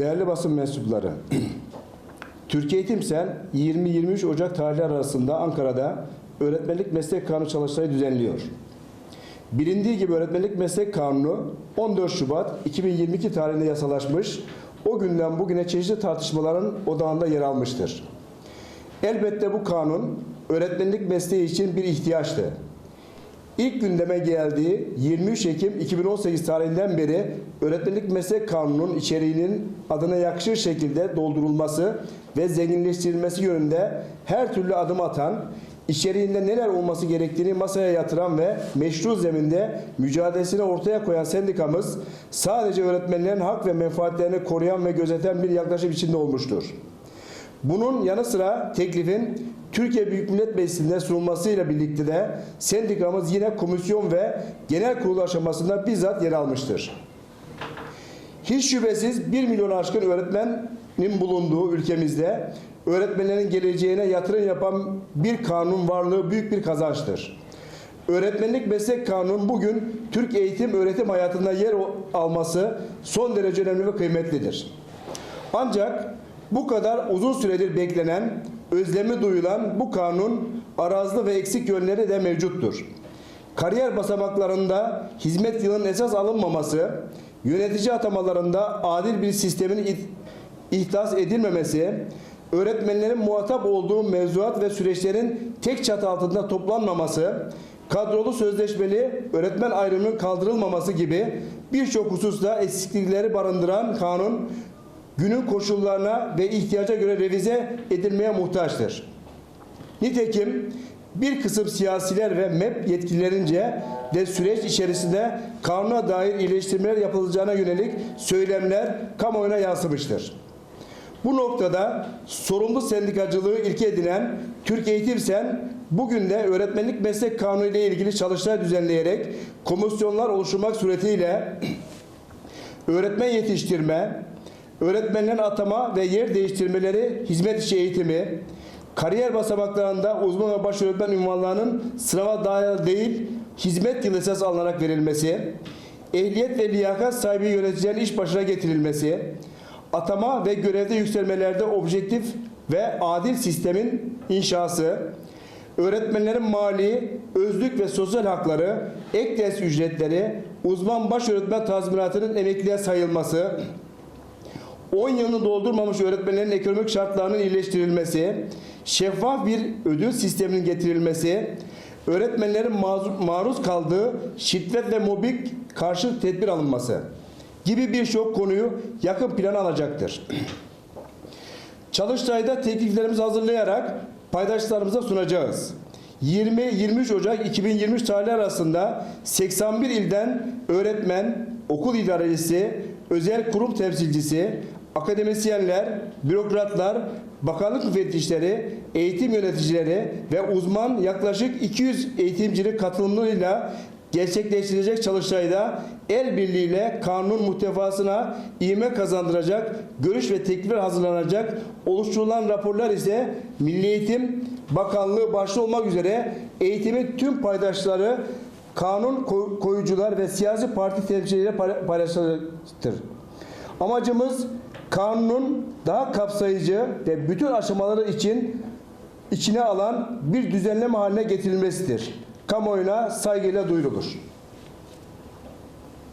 Değerli basın mensupları, Türkiye Eğitimsel 20-23 Ocak tarihleri arasında Ankara'da öğretmenlik meslek kanunu çalıştayı düzenliyor. Bilindiği gibi öğretmenlik meslek kanunu 14 Şubat 2022 tarihinde yasalaşmış, o günden bugüne çeşitli tartışmaların odağında yer almıştır. Elbette bu kanun öğretmenlik mesleği için bir ihtiyaçtı. İlk gündeme geldiği 23 Ekim 2018 tarihinden beri öğretmenlik meslek kanununun içeriğinin adına yakışır şekilde doldurulması ve zenginleştirilmesi yönünde her türlü adım atan, içeriğinde neler olması gerektiğini masaya yatıran ve meşru zeminde mücadelesini ortaya koyan sendikamız sadece öğretmenlerin hak ve menfaatlerini koruyan ve gözeten bir yaklaşım içinde olmuştur. Bunun yanı sıra teklifin Türkiye Büyük Millet Meclisi'nde sunulmasıyla birlikte de sendikamız yine komisyon ve genel kurul aşamasında bizzat yer almıştır. Hiç şüphesiz 1 milyon aşkın öğretmenin bulunduğu ülkemizde öğretmenlerin geleceğine yatırım yapan bir kanun varlığı büyük bir kazançtır. Öğretmenlik meslek kanunu bugün Türk eğitim öğretim hayatında yer alması son derece önemli ve kıymetlidir. Ancak bu kadar uzun süredir beklenen, özlemi duyulan bu kanun arazlı ve eksik yönleri de mevcuttur. Kariyer basamaklarında hizmet yılının esas alınmaması, yönetici atamalarında adil bir sistemin ihdas edilmemesi, öğretmenlerin muhatap olduğu mevzuat ve süreçlerin tek çatı altında toplanmaması, kadrolu sözleşmeli öğretmen ayrımının kaldırılmaması gibi birçok hususta eksiklikleri barındıran kanun günün koşullarına ve ihtiyaca göre revize edilmeye muhtaçtır. Nitekim bir kısım siyasiler ve MEP yetkililerince de süreç içerisinde kanuna dair iyileştirmeler yapılacağına yönelik söylemler kamuoyuna yansımıştır. Bu noktada sorumlu sendikacılığı ilke edinen Türk Eğitim Sen bugün de öğretmenlik meslek kanunu ile ilgili çalıştay düzenleyerek komisyonlar oluşturmak suretiyle öğretmen yetiştirme, öğretmenlerin atama ve yer değiştirmeleri, hizmet içi eğitimi, kariyer basamaklarında uzman ve baş öğretmen ünvanlarının sınava dayalı değil, hizmet yılı esas alınarak verilmesi, ehliyet ve liyakat sahibi yöneticilerin iş başına getirilmesi, atama ve görevde yükselmelerde objektif ve adil sistemin inşası, öğretmenlerin mali, özlük ve sosyal hakları, ek ders ücretleri, uzman baş öğretmen tazminatının emekliye sayılması, 10 yılını doldurmamış öğretmenlerin ekonomik şartlarının iyileştirilmesi, şeffaf bir ödül sisteminin getirilmesi, öğretmenlerin maruz kaldığı şiddet ve mobbing karşı tedbir alınması gibi birçok konuyu yakın plana alacaktır. Çalıştayda tekliflerimizi hazırlayarak paydaşlarımıza sunacağız. 20-23 Ocak 2023 tarihleri arasında 81 ilden öğretmen, okul idarecisi, özel kurum temsilcisi, akademisyenler, bürokratlar, bakanlık müfettişleri, eğitim yöneticileri ve uzman yaklaşık 200 eğitimcinin katılımıyla gerçekleştirilecek çalıştayda el birliğiyle kanun muhtevasına ivme kazandıracak görüş ve teklifler hazırlanacak. Oluşturulan raporlar ise Milli Eğitim Bakanlığı başta olmak üzere eğitimin tüm paydaşları kanun koy- koyucular ve siyasi parti temsilcileriyle payla- paylaşılacaktır. Amacımız kanunun daha kapsayıcı ve bütün aşamaları için içine alan bir düzenleme haline getirilmesidir. Kamuoyuna saygıyla duyurulur.